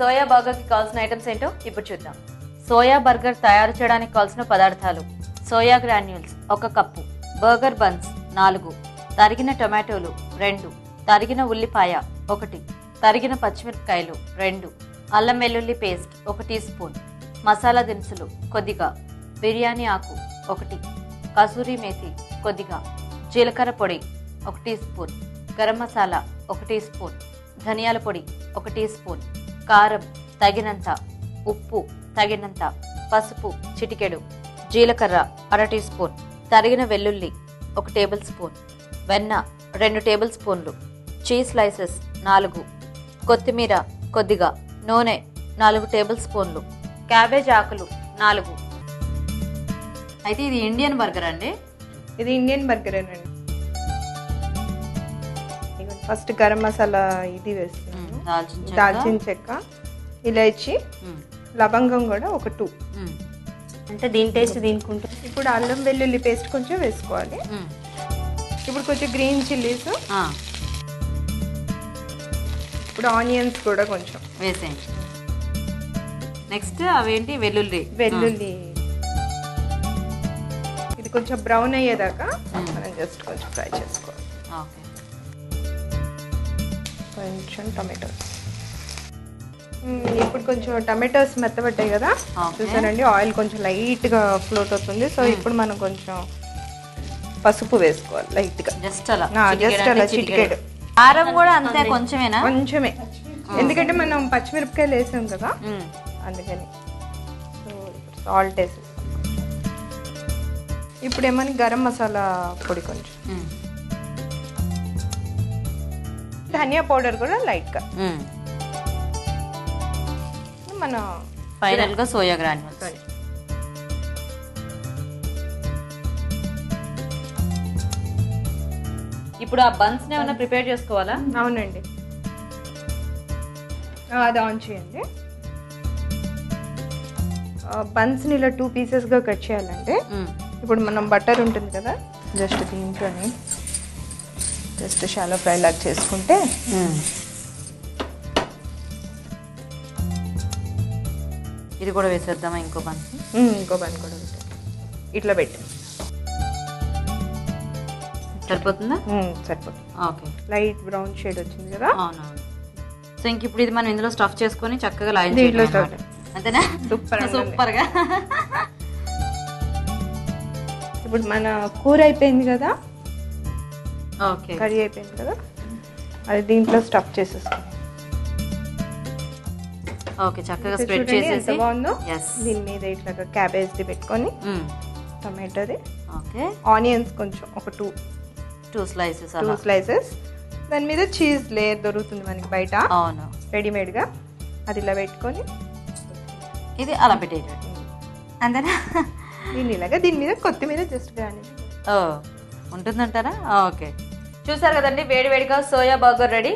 Soya బర్గర్కి కావాల్సిన items ఏంటో ఇప్పుడు చూద్దాం. సోయా బర్గర్ తయారు చేయడానికి కావాల్సిన పదార్థాలు. సోయా గ్రాన్యూల్స్ ఒక కప్పు. బర్గర్ బన్స్ నాలుగు. తరిగిన టొమాటోలు రెండు. తరిగిన ఉల్లిపాయ ఒకటి. తరిగిన పచ్చిమిరపకాయలు రెండు. అల్లం వెల్లుల్లి పేస్ట్ ఒక టీ స్పూన్. మసాలా దినుసులు కొద్దిగా. బిర్యానీ ఆకు ఒకటి. కసూరి మేతి కొద్దిగా. జీలకర్ర పొడి ఒక టీ స్పూన్. గరం మసాలా ఒక టీ స్పూన్. ధనియాల పొడి ఒక టీ స్పూన్. కారం తగినంత ఉప్పు తగినంత పసుపు చిటికెడు జీలకర్ర అర టీ స్పూన్ తరిగిన వెల్లుల్లి ఒక టేబుల్ స్పూన్ వెన్న రెండు టేబుల్ స్పూన్లు చీజ్ స్లైసెస్ నాలుగు కొత్తిమీర కొద్దిగా నూనె నాలుగు టేబుల్ స్పూన్లు క్యాబేజ్ ఆకులు నాలుగు. అయితే ఇది ఇండియన్ బర్గర్ అండి? ఇది ఇండియన్ బర్గర్ అండి ఫస్ట్ గరం మసాలా ఇది వేస్తున్నాను. దాల్చిన చెక్క. దాల్చిన చెక్క ఇలాచి. లవంగం కూడా ఒక టూ. అంటే దీని టేస్ట్ దీనికి ఉంటుంది ఇప్పుడు అల్లం వెల్లుల్లి పేస్ట్ కొంచెం వేసుకోవాలి. ఇప్పుడు కొంచెం గ్రీన్ చిల్లీస్. ఆ, ఇప్పుడు ఆనియన్స్ కూడా కొంచెం. వేసేయండి నెక్స్ట్ అవేంటి? వెల్లుల్లి. వెల్లుల్లి. ఇది కొంచెం బ్రౌన్ అయ్యేదాకా మనం జస్ట్ కొంచెం ఫ్రై చేసుకోవాలి. ఓకే. కొంచెం టమాటోస్. ఇప్పుడు కొంచెం టమాటోస్ మెత్తబడ్డాయి కదా. చూసారండి ఆయిల్ కొంచెం లైట్గా ఫ్లోట్ అవుతుంది. సో ఇప్పుడు మనం కొంచెం పసుపు వేసుకోవాలి లైట్గా. జస్ట్ అలా. just అలా చిటికెడు. కారం కూడా అంతే కొంచెమేనా? కొంచెమే. ఎందుకంటే మనం పచ్చిమిరపకాయలు వేసాం కదా. అందుకని. సో ఇప్పుడు సాల్ట్ వేసేస్తాం ఇప్పుడు ఏమని గరం మసాలా పొడి కొంచెం. ధనియా పౌడర్ కూడా లైట్గా. మన ఫైనల్గా సోయా గ్రాన్యూల్స్ ఇప్పుడు ఆ బన్స్ ఏమైనా ప్రిపేర్ చేసుకోవాలా? అవునండి. అది ఆన్ చేయండి. బన్స్ని ఇలా టూ పీసెస్గా కట్ చేయాలంటే. ఇప్పుడు మనం బటర్ ఉంటుంది కదా జస్ట్ దీంట్లోని. జస్ట్ షాలో ఫ్రై లాగా చేసుకుంటే. ఇది కూడా వేసేద్దామా ఇంకో మ్మ్, ఇంకో బన్ కూడా ఇట్లా పెట్టి. సరిపోతుందా? సరిపోతుంది. ఓకే. లైట్ బ్రౌన్ షేడ్ వచ్చింది కదా? అవునవును. సో ఇంక ఇప్పుడు ఇది మనం ఇందులో స్టఫ్ చేసుకొని చక్కగా లైన్ దీంట్లో. అంతేనా. సూపర్గా ఇప్పుడు మన కూర అయిపోయింది కదా? కర్రీ అయిపోయింది కదా? అది దీంట్లో స్టఫ్ చేసేసుకోండి ఓకే చక్కగా స్ప్రెడ్ చేసేసి. బాగుందో? దీని మీద ఇట్లాగా క్యాబేజ్ది పెట్టుకొని టమాటోది. ఓకే. ఆనియన్స్ కొంచెం ఒక two two slices two slices దాని మీద చీజ్ లేయర్ దొరుకుతుంది మనకి బయట. అవును. రెడీమేడ్గా అది ఇలా పెట్టుకొని. ఇది అలా పెట్టేయటం. అంతేనా దీన్ని ఇలాగా దీని మీద కొత్తిమీర జస్ట్ గార్నిష్ ఓ ఉంటుందంటారా? ఓకే. చూసారు కదండి వేడి వేడిగా సోయా బర్గర్ రెడీ.